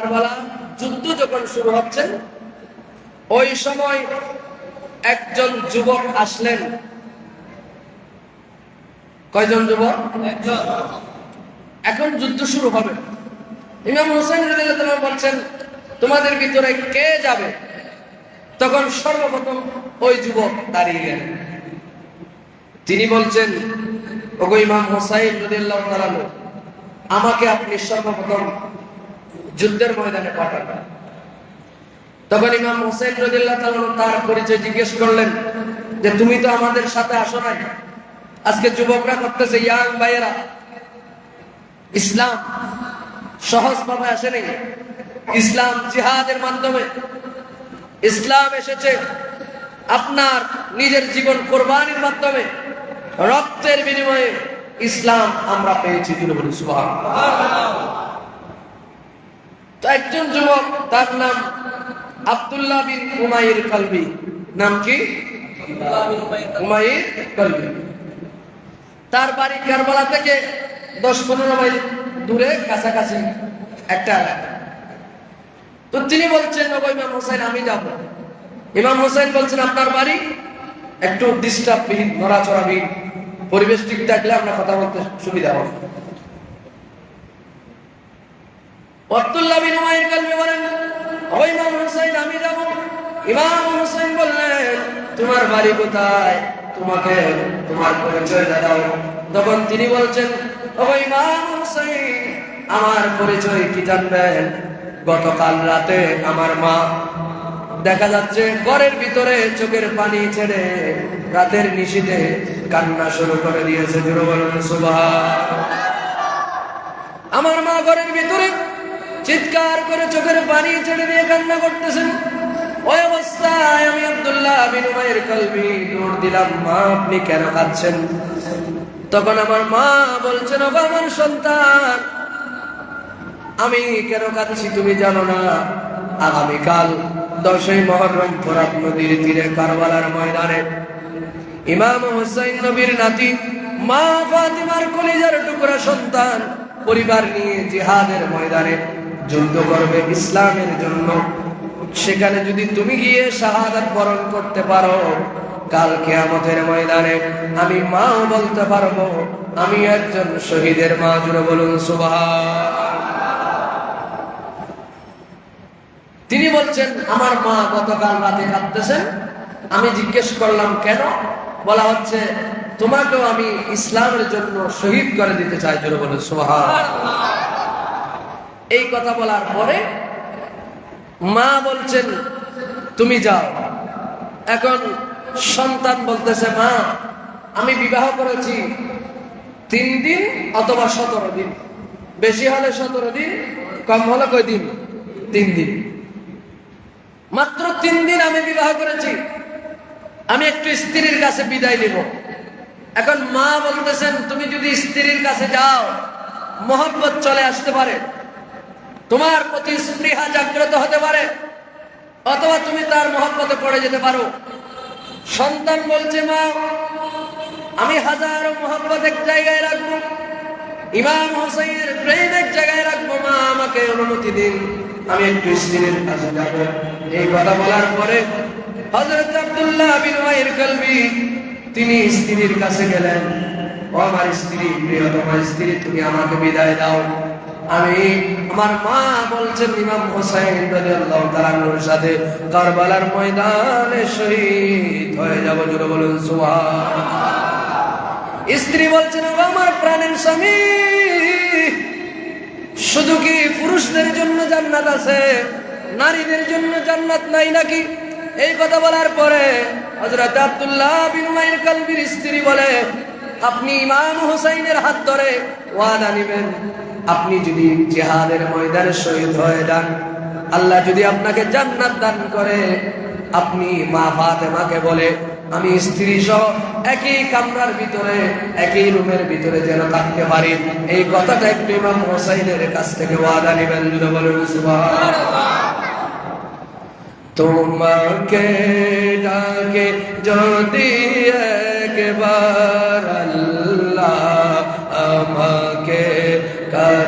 কারবালা যুদ্ধ যখন শুরু হচ্ছে, ওই সময় একজন যুবক আসলেন। কয়জন যুবক? এখন যুদ্ধ শুরু হবে। ইমাম হোসেন বলছেন, তোমাদের ভিতরে কে যাবে? তখন সর্বপ্রথম ওই যুবক দাঁড়িয়ে গেলেন। তিনি বলছেন, ওগো ইমাম হোসাইন আমাকে আপনি সর্বপ্রথম যুদ্ধের ময়দানে পাঠাবেন তখন ইমাম হোসেন রাদিয়াল্লাহু তাআলা তার পরিচয় জিজ্ঞেস করলেন যে, তুমি তো আমাদের সাথে আসো নাই। আজকে যুবকরা করতেছে ইয়াং ভাইয়েরা, ইসলাম সহজ ভাবে আসেনি। ইসলাম জিহাদের মাধ্যমে ইসলাম এসেছে আপনার নিজের জীবন কোরবানির মাধ্যমে। রক্তের বিনিময়ে ইসলাম আমরা পেয়েছি তিনি বলি তো একজন যুবক, তার নাম আব্দুল্লাহ বিন উমাইর কলবি। নাম কি? উমাইর কলবি। তার বাড়ি কারবালা থেকে দশ পনেরো মাইল দূরে, কাছাকাছি একটা তো তিনি বলছেন, "ওগো ইমাম হোসেন, আমি যাব। ইমাম হোসেন বলছেন, আপনার বাড়ি? একটু ডিস্টার্ব বিহীন নড়াচড়া বিহীন পরিবেশ ঠিক থাকলে আমরা কথা বলতে সুবিধা হবে। আব্দুল্লাহ বিন উমাইর বলেন "ও ইমাম হোসেন আমি যাব। ইমাম হোসেন বললেন, তোমার বাড়ি কোথায়? তোমাকে, তোমার পরিচয় দাও। তখন তিনি বলছেন ও ইমাম হোসেন আমার পরিচয় কি জানবেন? গতকাল রাতে আমার মা, দেখা যাচ্ছে ঘরের ভিতরে চোখের পানি ছেড়ে রাতের নিশীতে কান্না শুরু করে দিয়েছে। বলুন, সুবহান। আমার মা ঘরের ভিতরে চিৎকার করে চোখের পানি ছেড়ে দিয়ে কান্না করতেছেন। ওই অবস্থায় আমি আব্দুল্লাহ বিন উমাইর কলবি দৌড় দিলাম, মা, আপনি কেন কাঁদছেন? তখন আমার মা বলছেন, ওগো, আমার সন্তান, আমি কেন কাঁদছি তুমি জানো না? আগামীকাল দশই মহরম ফোরাত নদীর তীরে কারবালার ময়দানে ইমাম হুসাইন নবীর নাতি মা ফাতিমার কলিজার টুকরা সন্তান পরিবার নিয়ে জিহাদের ময়দানে যুদ্ধ করবে ইসলামের জন্য। সেখানে যদি তুমি গিয়ে শাহাদাত বরণ করতে পারো, কাল কেয়ামতের ময়দানে আমি মাও বলতে পারব, আমি একজন শহীদের মা, জুড়ে বলুন সুবহান। তিনি বলছেন, আমার মা গতকাল রাতে কাঁদতেছেন। আমি জিজ্ঞেস করলাম, কেন? বলা হচ্ছে, তোমাকেও আমি ইসলামের জন্য শহীদ করে দিতে চাই জোরে বলুন সোহান এই কথা বলার পরে মা বলছেন, তুমি যাও। এখন সন্তান বলতেছে, মা, আমি বিবাহ করেছি তিন দিন অথবা সতেরো দিন। বেশি হলে সতেরো দিন, কম হলে কয় দিন? তিন দিন। মাত্র তিন দিন আমি বিবাহ করেছি। আমি একটু স্ত্রীর কাছে বিদায় নিব। এখন মা বলতেছেন, তুমি যদি স্ত্রীর কাছে যাও, মোহব্বত চলে আসতে পারে। তোমার প্রতি স্পৃহা জাগ্রত হতে পারে, অথবা তুমি তার মহব্বতে পড়ে যেতে পারো। সন্তান বলছে, মা, আমি হাজারো মহব্বত এক জায়গায় রাখব। ইমাম হোসেনের প্রেম এক জায়গায় রাখব। মা, আমাকে অনুমতি দিন, আমি একটু স্ত্রীর কাছে যাব। এই কথা বলার পরে হজরত আব্দুল্লাহ বিন কলবি, তিনি স্ত্রীর কাছে গেলেন, ও আমার স্ত্রী, প্রিয়তমা স্ত্রী, তুমি আমাকে বিদায় দাও। আমি আমার মা বলছেন ইমাম হোসেন রাদিয়াল্লাহু তাআলার সাথে, কারবালার ময়দানে শহীদ হয়ে যাব, জোরে বলুন সুবহান স্ত্রী বলছেন আমার প্রাণের স্বামী, শুধু কি পুরুষদের জন্য জান্নাত আছে? নারীদের জন্য জান্নাত নাই নাকি? এই কথা বলার পরে হযরত আব্দুল্লাহ বিন উমাইর কলবির স্ত্রী বলে, আপনি ইমাম হোসাইনের হাত ধরে ওয়াদা নেবেন। আপনি যদি জিহাদের ময়দানে শহীদ হয়ে যান, আল্লাহ যদি আপনাকে জান্নাত দান করে, আপনি মা ফাতেমাকে বলে, আমি স্ত্রী সহ একই কামরার ভিতরে, একই রুমের ভিতরে যেন থাকতে পারি। এই কথাটা একটু ইমাম হোসাইনের কাছ থেকে ওয়াদা নিবেন বলেন, সুবহানাল্লাহ। তোমাকে ডাকে যদি একবার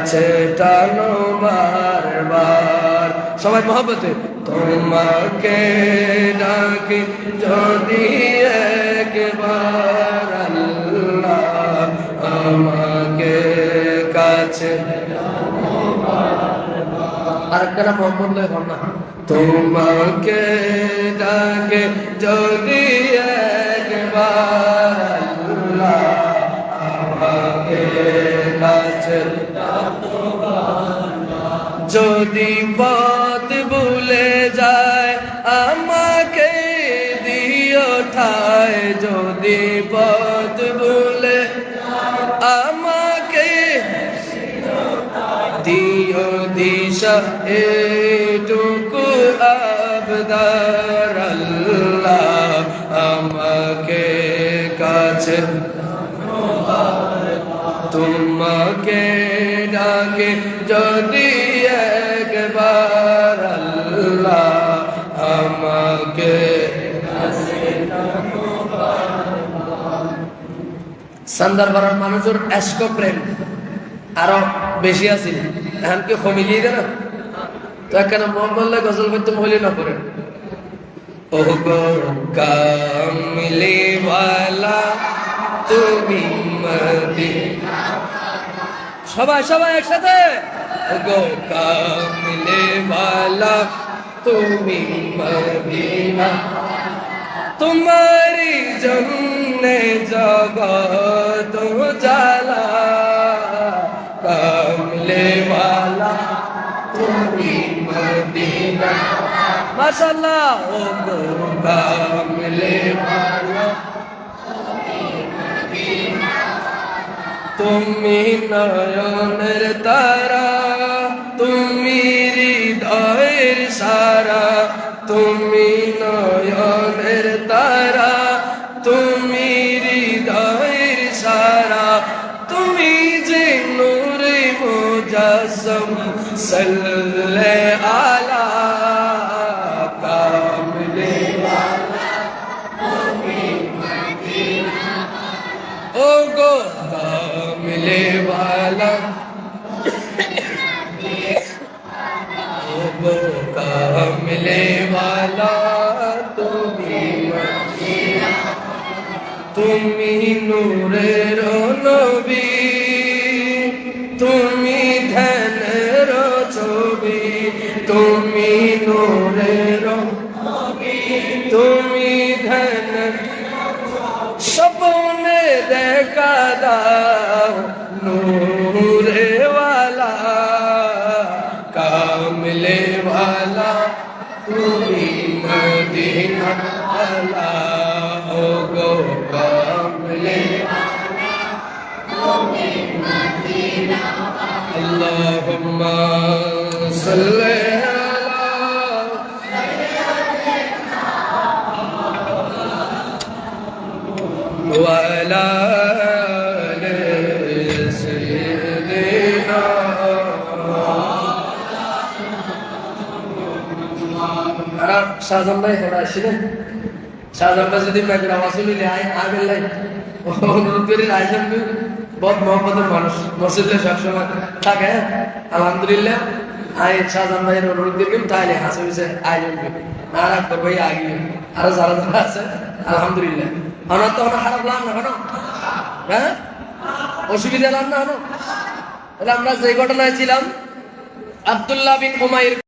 কাছে টানো বারবার। সবাই মহব্বতে, তোমাকে ডাকি যদি একবার আল্লাহ আমাকে কাছে আর কেনা মোহাম্মদ তোমাকে ডাকে যদি একবার যদি পথ ভুলে যায়, আমাকে দিও ঠায়। যদি পথ ভুলে আমাকে দিও দিশা, এটুকু আবদার আল্লাহ আমাকে কাছে। তোমাকে ডাকে, যদি সান্দারবাড়ার মানুষের এস্ক প্রেম। আরও বেশি আছিল এখন কি কমে গিয়ে না তো একখানে বললে গজল করতে মহিলা না করে তুমি সবাই সবাই একসাথে। ও গো কামলিওয়ালা, তুমি মদিনা তোমারি জন্মে জগত জালা কমলে মালা তুমি মদিনা। মাশাল্লাহ ও গো কমলে মালা তুমি নয়নের তারা। তুমি নয়নের তারা, তুমি হৃদয়ের সারা। তুমি যে নূরে মোজাসম সাল্লে আলা কামলে ও গো কামলে বালা তুমি নূরের নবী তুমি ধ্যানের ছবি তুমি নূরের তুমি ধ্যান সপনে দেখা দাও নূরে اللهم صل على وعلى آل سيدنا আর শাহজাহান ভাই হেরা আসিলেন শাহজাহান ভাই যদি মেঘের আওয়াজ হইলে আই আবেল লাই অনুরোধ করি আইসেন বহুত মহব্বতের মানুষ। মসজিদে সবসময় থাকে আলহামদুলিল্লাহ, আই শাহজাহান ভাইয়ের অনুরোধ দিলাম তাহলে হাসে হাসে আয়োজন আর আকবর ভাই আগে, আরও যারা যারা আছে, আলহামদুলিল্লাহ। আমার তো অনেক খারাপ লাগ না কেন হ্যাঁ? অসুবিধা লাগ না কেন আমরা যে ঘটনায় ছিলাম, আব্দুল্লাহ বিন উমাইর